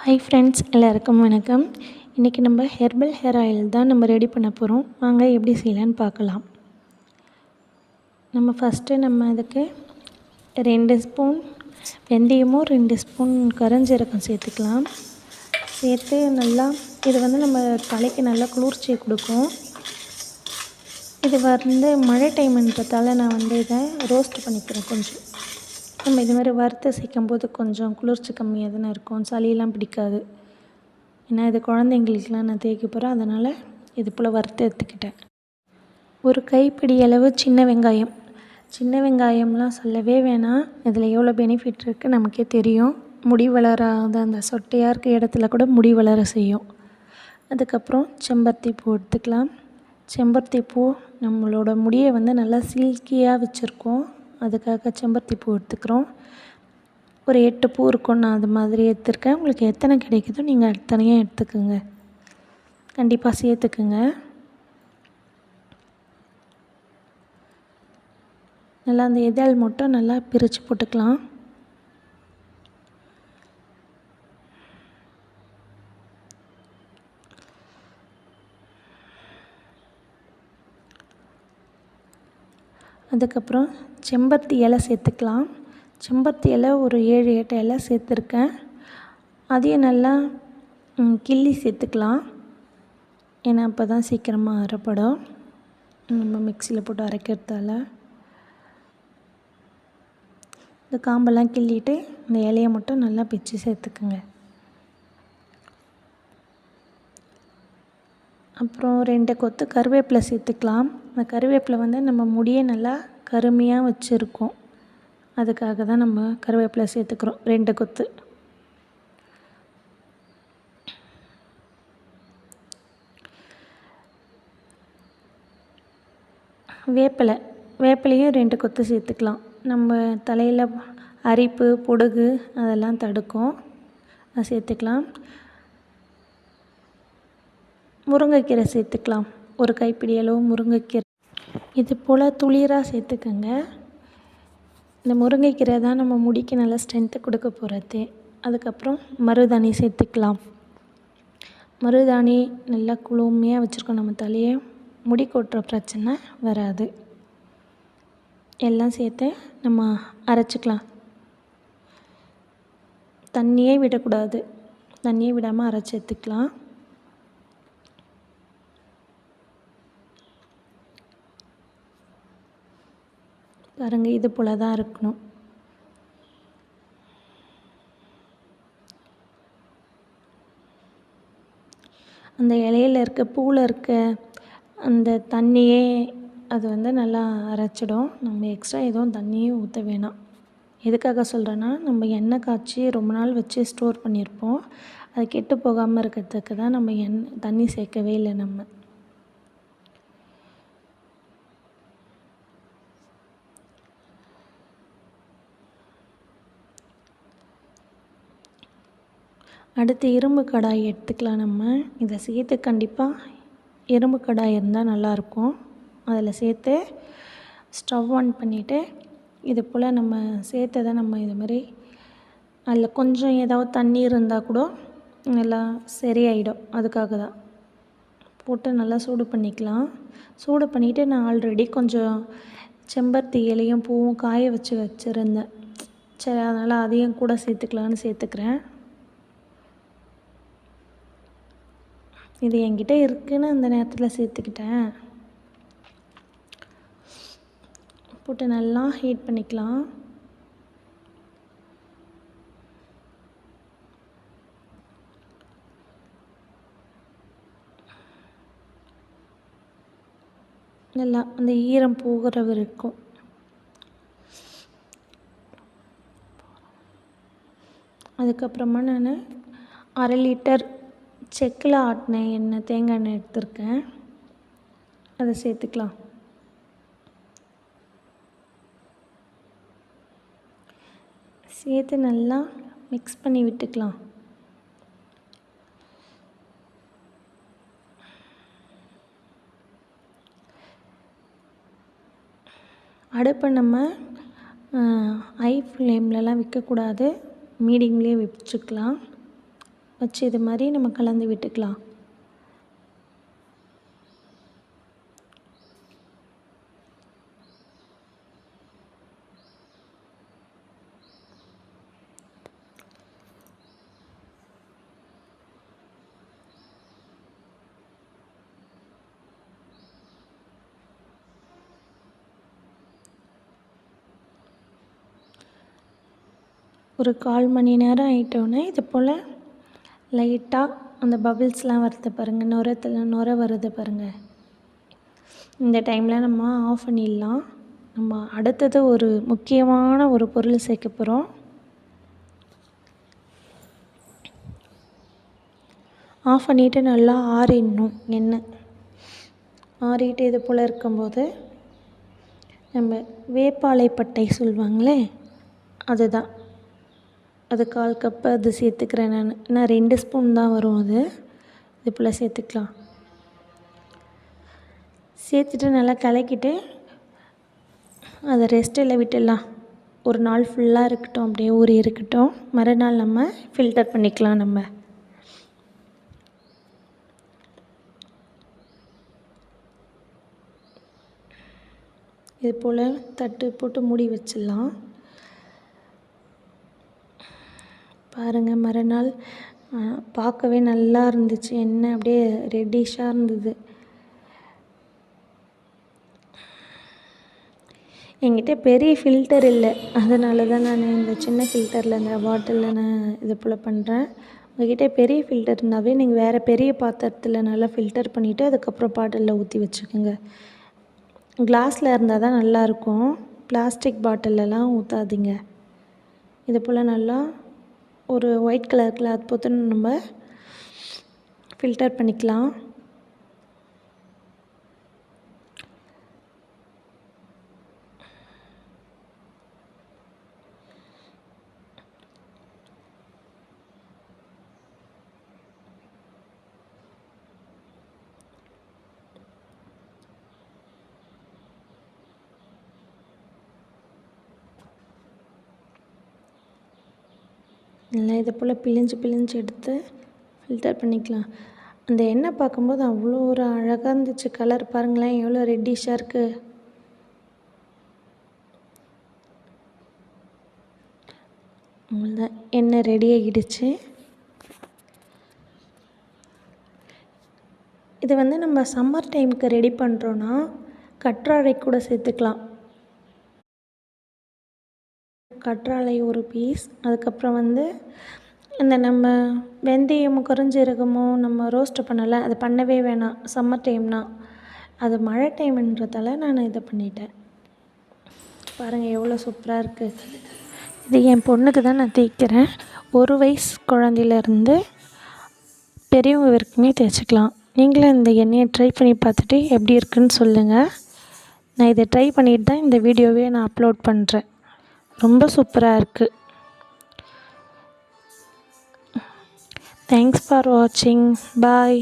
Hi friends எல்லாருக்கும் வணக்கம். இன்றைக்கி நம்ம ஹெர்பல் ஹேர் ஆயில் தான் நம்ம ரெடி பண்ண போகிறோம் வாங்க எப்படி செய்யலான்னு பார்க்கலாம். நம்ம ஃபஸ்ட்டு நம்ம அதுக்கு ரெண்டு ஸ்பூன் வெந்தயமும் ரெண்டு ஸ்பூன் கருஞ்சீரகம் சேர்த்துக்கலாம். சேர்த்து நல்லா இது வந்து நம்ம தலைக்கு நல்லா குளிர்ச்சியை கொடுக்கும். இது வந்து மழை டைம்ன்றதால நான் வந்து இதை ரோஸ்ட் பண்ணிக்கிறேன் கொஞ்சம். நம்ம இது மாதிரி வறுத்து சேர்க்கும்போது கொஞ்சம் குளிர்ச்சி கம்மியாக தானே இருக்கும். சளியெல்லாம் பிடிக்காது. ஏன்னா இது குழந்தைங்களுக்கெலாம் நான் தேய்க்க போகிறேன் அதனால் இது போல் வறுத்து எடுத்துக்கிட்டேன். ஒரு கைப்பிடி அளவு சின்ன வெங்காயம். சின்ன வெங்காயம்லாம் சொல்லவே வேணாம். இதில் எவ்வளோ பெனிஃபிட் இருக்குது நமக்கே தெரியும். முடி வளராத அந்த சொட்டையாக இருக்க இடத்துல கூட முடி வளர செய்யும். அதுக்கப்புறம் செம்பருத்தி பூ எடுத்துக்கலாம். செம்பருத்தி பூ நம்மளோட முடியை வந்து நல்லா சில்கியாக வச்சுருக்கோம். அதுக்காக செம்பருத்தி பூ எடுத்துக்கிறோம். ஒரு எட்டு பூ இருக்கும். நான் அது மாதிரி எடுத்துருக்கேன். உங்களுக்கு எத்தனை கிடைக்குதோ நீங்கள் தனியாக எடுத்துக்கோங்க. கண்டிப்பாக சேர்த்துக்குங்க. நல்லா அந்த இதழ் மட்டும் நல்லா பிரித்து போட்டுக்கலாம். அதுக்கப்புறம் செம்பருத்தி இலை சேர்த்துக்கலாம். செம்பருத்தி இலை ஒரு ஏழு எட்டு இலை சேர்த்துருக்கேன். அதையும் நல்லா கிள்ளி சேர்த்துக்கலாம். ஏன்னா அப்போ தான் சீக்கிரமாக அரைப்படும். நம்ம மிக்சியில் போட்டு அரைக்கிறதால. இந்த காம்பெல்லாம் கிள்ளிட்டு இந்த இலையை மட்டும் நல்லா பிச்சு சேர்த்துக்குங்க. அப்புறம் ரெண்டு கொத்து கருவேப்பிலை சேர்த்துக்கலாம். அந்த கருவேப்பிலை வந்து நம்ம முடியை நல்லா கருமையாக வச்சுருக்கோம். அதுக்காக தான் நம்ம கருவேப்பிலை சேர்த்துக்கிறோம். ரெண்டு கொத்து. வேப்பிலை. வேப்பிலையும் ரெண்டு கொத்து சேர்த்துக்கலாம். நம்ம தலையில் அரிப்பு பொடுகு அதெல்லாம் தடுக்கும். அதை சேர்த்துக்கலாம். முருங்கைக்கீரை சேர்த்துக்கலாம். ஒரு கைப்பிடி அளவு முருங்கைக்கீரை இது போல் துளிராக சேர்த்துக்கோங்க. இந்த முருங்கைக்கீரை தான் நம்ம முடிக்கு நல்லா ஸ்ட்ரென்த்து கொடுக்க போகிறது அதுக்கப்புறம் மருதாணி சேர்த்துக்கலாம். மருதாணி நல்லா குளுமையாக வச்சுருக்கோம் நம்ம தலையை. முடி கொட்டுற பிரச்சனை வராது. எல்லாம் சேர்த்து நம்ம அரைச்சிக்கலாம். தண்ணியே விடக்கூடாது. தண்ணியே விடாமல் அரைச்சி எடுத்துக்கலாம். பாருங்கள் இது போல் தான் இருக்கணும். அந்த இலையில் இருக்க பூவில் இருக்க அந்த தண்ணியே அது வந்து நல்லா அரைச்சிடும். நம்ம எக்ஸ்ட்ரா எதுவும் தண்ணியே ஊற்ற வேணாம். எதுக்காக சொல்கிறேன்னா நம்ம எண்ணெய் காய்ச்சி ரொம்ப நாள் வச்சு ஸ்டோர் பண்ணியிருப்போம். அது கெட்டு போகாமல் இருக்கிறதுக்கு தான் நம்ம எண்ணெய் தண்ணி சேர்க்கவே இல்லை நம்ம. அடுத்து இரும்பு கடாய் எடுத்துக்கலாம் நம்ம. இதை சேர்த்து கண்டிப்பாக இரும்பு கடாய் இருந்தால் நல்லாயிருக்கும் அதில் சேர்த்து ஸ்டவ் ஆன் பண்ணிவிட்டு இது போல் நம்ம சேர்த்ததை நம்ம இது மாதிரி அதில் கொஞ்சம் ஏதாவது தண்ணி இருந்தால் கூட நல்லா சரியாயிடும். அதுக்காக தான். போட்டு நல்லா சூடு பண்ணிக்கலாம். சூடு பண்ணிவிட்டு நான் ஆல்ரெடி கொஞ்சம் செம்பருத்தி இலையும் பூவும் காய வச்சு வச்சுருந்தேன். சரி அதனால் அதையும் கூட சேர்த்துக்கலான்னு சேர்த்துக்கிறேன். இது என்கிட்ட இருக்குன்னு அந்த நேரத்தில் சேர்த்துக்கிட்டேன். போட்டு நல்லா ஹீட் பண்ணிக்கலாம். நல்லா அந்த ஈரம் போகிற வரைக்கும் அதுக்கப்புறமா நான் அரை லிட்டர் செக்கில் ஆட்டின எண்ணெய் தேங்காய் எண்ணெய் எடுத்திருக்கேன். அதை சேர்த்துக்கலாம். சேர்த்து நல்லா மிக்ஸ் பண்ணி விட்டுக்கலாம். அடுப்பை நம்ம ஹை ஃப்ளேம்லலாம் விற்கக்கூடாது மீடியம்லேயே வச்சுக்கலாம். வச்சு இது மாதிரி நம்ம கலந்து விட்டுக்கலாம். ஒரு கால் மணி நேரம் ஆகிட்டோன்னே இது போல் லைட்டாக அந்த பபிள்ஸ்லாம் வருது பாருங்கள் நுரத்தில் நுர வருது பாருங்கள் இந்த டைமில் நம்ம ஆஃப் பண்ணிடலாம். நம்ம அடுத்தது ஒரு முக்கியமான ஒரு பொருள் சேர்க்க போகிறோம் ஆஃப் பண்ணிவிட்டு நல்லா ஆறிடணும். எண்ணெய். ஆறிட்டு இது போல் இருக்கும்போது நம்ம வேப்பாலைப்பட்டை சொல்லுவாங்களே அதுதான். அது கால் கப்பு அது சேர்த்துக்கிறேன் நான். நான் ரெண்டு ஸ்பூன் தான் வரும் அது. இது போல் சேர்த்துக்கலாம். சேர்த்துட்டு நல்லா கலக்கிட்டு அதை ரெஸ்ட்டில் விட்டுடலாம். ஒரு நாள் ஃபுல்லாக இருக்கட்டும் அப்படியே ஊறி இருக்கட்டும். மறுநாள் நம்ம ஃபில்டர் பண்ணிக்கலாம் நம்ம. இது போல் தட்டு போட்டு மூடி வச்சிடலாம். பாருங்கள் மறுநாள் பார்க்கவே நல்லா இருந்துச்சு. என்ன அப்படியே ரெட்டிஷாக இருந்தது. என்கிட்ட பெரிய ஃபில்டர் இல்லை. அதனால தான் நான் இந்த சின்ன ஃபில்டரில் இந்த பாட்டிலில் நான் இது போல் பண்ணுறேன் உங்ககிட்ட பெரிய ஃபில்டர் இருந்தாவே நீங்கள் வேறு பெரிய பாத்திரத்தில் நல்லா ஃபில்டர் பண்ணிவிட்டு அதுக்கப்புறம் பாட்டிலில் ஊற்றி வச்சுக்கோங்க. கிளாஸில் இருந்தால் தான் நல்லாயிருக்கும் பிளாஸ்டிக் பாட்டிலெலாம் ஊற்றாதீங்க இது போல் நல்லா ஒரு ஒயிட் கலர் கிளாத் போட்டு நம்ம ஃபில்டர் பண்ணிக்கலாம். நல்லா இதை போல் பிழிஞ்சு பிழிஞ்சு எடுத்து ஃபில்டர் பண்ணிக்கலாம். அந்த எண்ணெய் பார்க்கும்போது அவ்வளோ ஒரு அழகாக இருந்துச்சு. கலர் பாருங்களேன் எவ்வளோ ரெட்டிஷாக இருக்குது அவ்வளோதான் எண்ணெய் ரெடி ஆகிடுச்சு. இது வந்து நம்ம சம்மர் டைமுக்கு ரெடி பண்ணுறோன்னா கற்றாழை கூட சேர்த்துக்கலாம். கற்றாழை ஒரு பீஸ் அதுக்கப்புறம் வந்து இந்த நம்ம வெந்தயமும் குறைஞ்சீரகமும் நம்ம ரோஸ்ட்டு பண்ணலை அது பண்ணவே வேணாம். சம்மர் டைம்னா அது மழை டைம்ன்றதால நான் இதை பண்ணிட்டேன். பாருங்கள் எவ்வளோ சூப்பராக இருக்குது இது என் பொண்ணுக்கு தான் நான் தேய்க்கிறேன். ஒரு வயசு குழந்தையிலேருந்து பெரியவங்க வரைக்குமே தேய்ச்சிக்கலாம். நீங்களும் இந்த எண்ணெயை ட்ரை பண்ணி பார்த்துட்டு எப்படி இருக்குன்னு சொல்லுங்கள் நான் இதை ட்ரை பண்ணிட்டு தான் இந்த வீடியோவே நான் அப்லோட் பண்ணுறேன் ரொம்ப சூப்பராக இருக்குது தேங்க்ஸ் ஃபார் வாட்சிங் பாய்